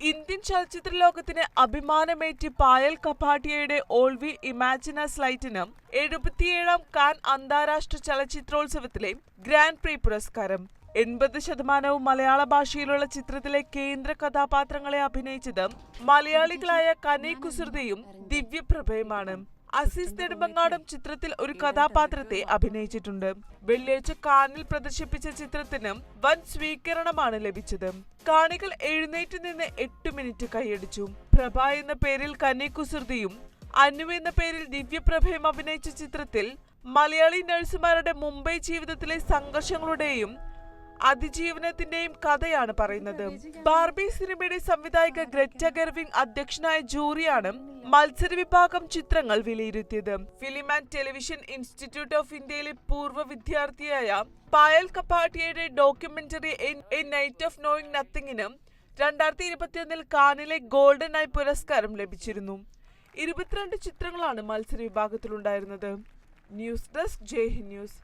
Indian ചലച്ചിത്ര ലോകത്തിന് അഭിമാനമേറ്റി പായൽ കപാട്ടിയയുടെ ഓൾവി ഇമാജിനസ് ലൈറ്റിന് എഴുപത്തിയേഴാം can അന്താരാഷ്ട്ര ചലച്ചിത്രോത്സവത്തിലെ ഗ്രാൻഡ് പ്രീ പുരസ്കാരം. എൺപത് ശതമാനവും മലയാള ഭാഷയിലുള്ള ചിത്രത്തിലെ കേന്ദ്ര കഥാപാത്രങ്ങളെ അഭിനയിച്ചത് മലയാളികളായ കനി കുസൃതയും ദിവ്യപ്രഭയുമാണ്. അസീസ് നെടുമങ്ങാടും ചിത്രത്തിൽ ഒരു കഥാപാത്രത്തെ അഭിനയിച്ചിട്ടുണ്ട്. വെള്ളിയാഴ്ച കാനിൽ പ്രദർശിപ്പിച്ച ചിത്രത്തിന് വൻ സ്വീകരണമാണ് ലഭിച്ചത്. കാണികൾ എഴുന്നേറ്റ് നിന്ന് എട്ട് മിനിറ്റ് കൈയടിച്ചു. പ്രഭ എന്ന പേരിൽ കന്നി കുസൃതിയും അനു എന്ന പേരിൽ ദിവ്യപ്രഭയും അഭിനയിച്ച ചിത്രത്തിൽ മലയാളി നഴ്സുമാരുടെ മുംബൈ ജീവിതത്തിലെ സംഘർഷങ്ങളുടെയും അതിജീവനത്തിന്റെയും കഥയാണ് പറയുന്നത്. ബാർബി സിനിമയുടെ സംവിധായിക ഗ്രറ്റ ഗർവിംഗ് അധ്യക്ഷനായ ജൂറിയാണ് മത്സര വിഭാഗം ചിത്രങ്ങൾ വിലയിരുത്തിയത്. Film and television institute of ഇന്ത്യയിലെ പൂർവ വിദ്യാർത്ഥിയായ Payal കപ്പാട്ടിയയുടെ documentary a night of knowing നത്തിങ്ങിന് രണ്ടായിരത്തി ഇരുപത്തിയൊന്നിൽ കാനിലെ ഗോൾഡൻ ഐ പുരസ്കാരം ലഭിച്ചിരുന്നു. ഇരുപത്തിരണ്ട് ചിത്രങ്ങളാണ് മത്സര വിഭാഗത്തിലുണ്ടായിരുന്നത് ന്യൂസ് ഡെസ്ക് ജയ് ന്യൂസ്.